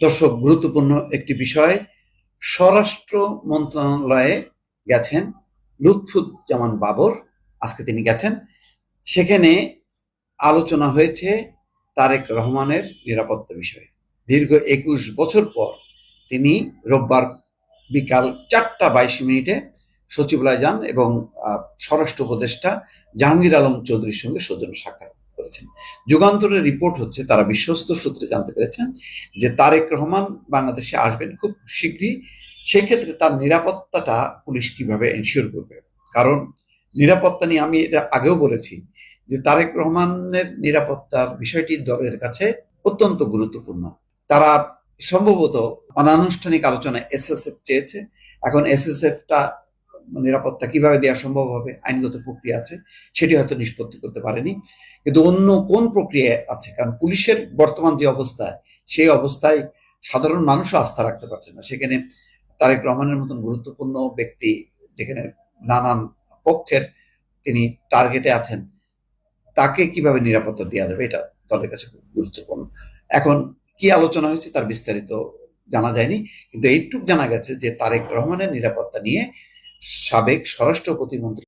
দর্শক, গুরুত্বপূর্ণ একটি বিষয়, স্বরাষ্ট্র মন্ত্রণালয়ে গেছেন লুৎফুজ্জামান বাবর, আজকে তিনি গেছেন। সেখানে আলোচনা হয়েছে তারেক রহমানের নিরাপত্তা বিষয়ে। দীর্ঘ একুশ বছর পর তিনি রোববার বিকাল চারটা বাইশ মিনিটে সচিবালয় যান এবং স্বরাষ্ট্র উপদেষ্টা জাহাঙ্গীর আলম চৌধুরীর সঙ্গে সৌজন্য সাক্ষাৎ করেছেন। যুগান্তরের রিপোর্ট হচ্ছে, তারা বিশ্বস্ত সূত্রে জানতে পেরেছেন যে তারেক রহমান বাংলাদেশে আসবেন খুব শীঘ্রই। সেক্ষেত্রে তার নিরাপত্তাটা পুলিশ কীভাবে এনশিওর করবে? কারণ নিরাপত্তা নিয়ে আমি এটা আগেও বলেছি যে তারেক রহমানের নিরাপত্তার বিষয়টি দলের কাছে অত্যন্ত গুরুত্বপূর্ণ। তারা সম্ভবত অনানুষ্ঠানিক আলোচনায় এসএসএফ চেয়েছে। এখন এসএসএফটা নিরাপত্তা কীভাবে দেওয়া সম্ভব হবে, আইনগত প্রক্রিয়া আছে, সেটি হয়তো নিষ্পত্তি করতে পারেনি। কিন্তু অন্য কোন প্রক্রিয়া আছে? কারণ পুলিশের বর্তমান যে অবস্থা, সেই অবস্থায় সাধারণ মানুষও আস্থা রাখতে পারছে না। সেখানে তারেক রহমানের মতন গুরুত্বপূর্ণ ব্যক্তি যেখানে নানান পক্ষের তিনি টার্গেটে আছেন, তাকে কীভাবে নিরাপত্তা দেওয়া যাবে, এটা দলের কাছে খুব গুরুত্বপূর্ণ। এখন কি আলোচনা হয়েছে তার বিস্তারিত জানা যায়নি, কিন্তু এইটুক জানা গেছে যে তারেক রহমানের নিরাপত্তা নিয়ে সাবেক স্বরাষ্ট্র প্রতিমন্ত্রী।